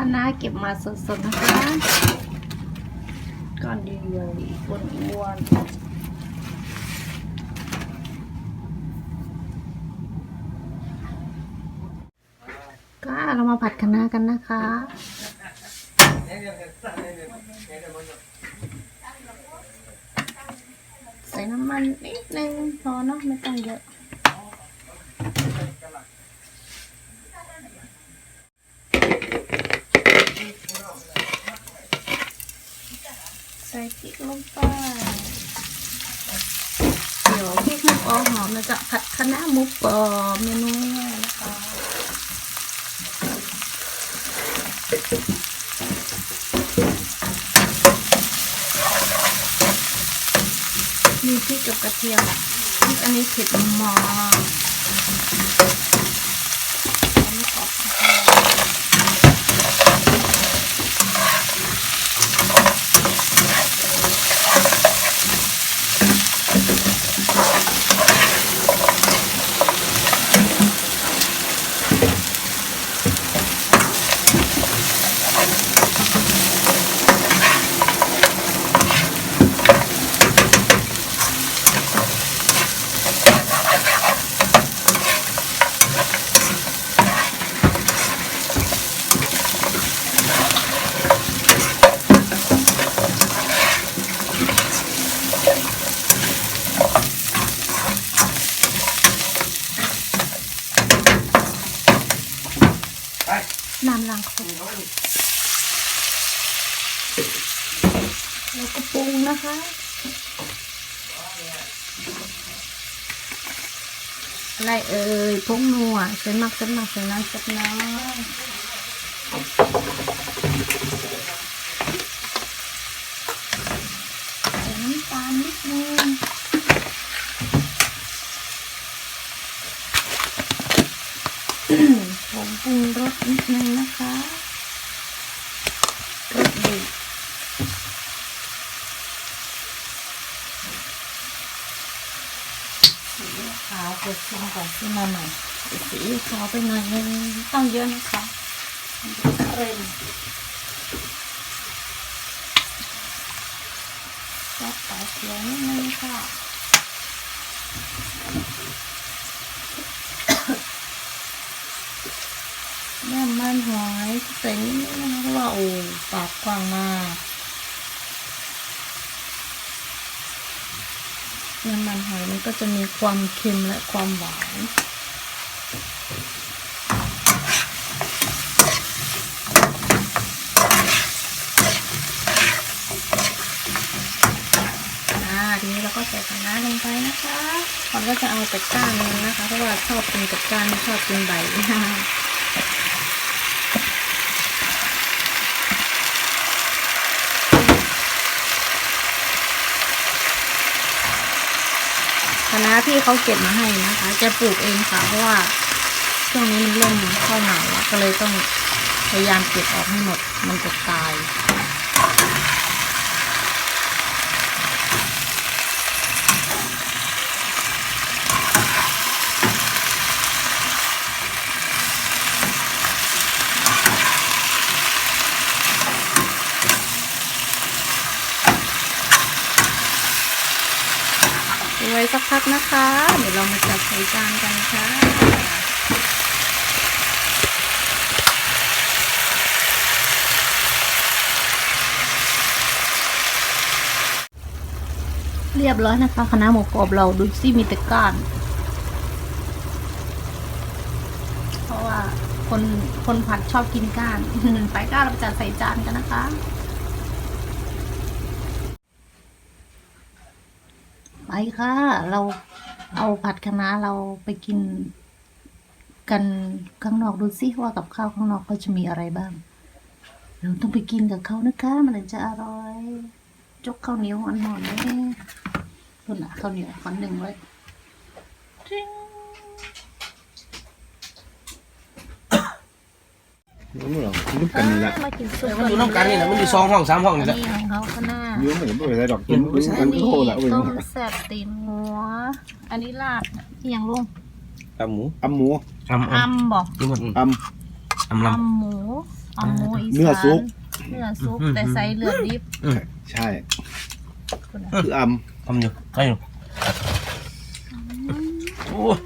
คะน้าเก็บมาสดๆนะคะก้อนใหญ่ๆอ้วนๆก็เรามาผัดคะน้ากันนะคะ ใส่น้ำมันนิดนึงพอเนาะไม่ต้องเยอะ พริกลงไป เดี๋ยวพริกหมูกรอหอมเราจะผัดคะน้าหมูกรอบเมนูง่ายนะคะมีพริกกับกระเทียมพริกอันนี้เผ็ดมากอันนี้ออก น น้ำล้างคนแล้วก็ปรุงนะคะอะไรเอ่ยพงนัวใส่มักใส่มักใส่น้ำสักน้อยใส่น้ำตาลนิดนึง ผงป รุงรสนิดนึงนะคะรสดีสีขาวกดชิมก่อนที่มาหม่สีขาวไปหน่อยนึงต้องเยอะนะคะเรนจับปลาเขียวนิดนึงค่ะ น้ำ มันหอยใส่นิดนึงนะคะเพราะว่าโอ้ปากกว้างมากน้ำมันหอยมันก็จะมีความเค็มและความหวานอ่าทีนี้เราก็ใส่คะน้าลงไปนะคะก่อนก็จะเอาต่ก้านนนะคะ เพราะว่าชอบกินต่ก้านไม่ชอบกินใบค ณะพี่เขาเก็บมาให้นะคะจะปลูกเองค่ะเพราะว่าช่วงนี้มันเริ่มเข้าหนาวแล้วก็เลยต้องพยายามเก็บออกให้หมดมันจะตาย ไว้สักพักนะคะ เดี๋ยวเรามาจัดใส่จานกันค่ะ เรียบร้อยนะคะคณะหมูกรอบเราดูซิมีแต่ก้านเพราะว่าคนคนผัดชอบกินก้านไปก้านเราจัดใส่จานกันนะคะ ไปค่ะ เราเอาผัดคะน้าเราไปกิน กันข้างนอกดูซิว่ากับข้าวข้างนอกเขาจะมีอะไรบ้าง เราต้องไปกินกับเขานะคะมันจะอร่อยจกข้าวเหนียวหอนๆเลยคุณอะข้าวเหนียวคนหนึ่งไว้ จริงรู้หรอรู้กันนี่แหละมากินซุปมันอยู่น้ำกันนี่แหละมันอยู่สองห้องสามห้องอันนี่แหละนี้ของเขาข้างหน้ายุ่งเหมือนไม่ได้ดอกกินรู้กันโคละเว้ยต้มแซ่บตีนหัว อันนี้ลาบอหย่างลุงตำหมูอำหมูตำอัมบอกนี่มันอตำลอัมหมูอมหมูอีสานเนื้อซุปเนื้อซุปแต่ใส่เลือดดิบใช่คุณน่ะคืออทำอยู่ใช่อยู่โอ้ย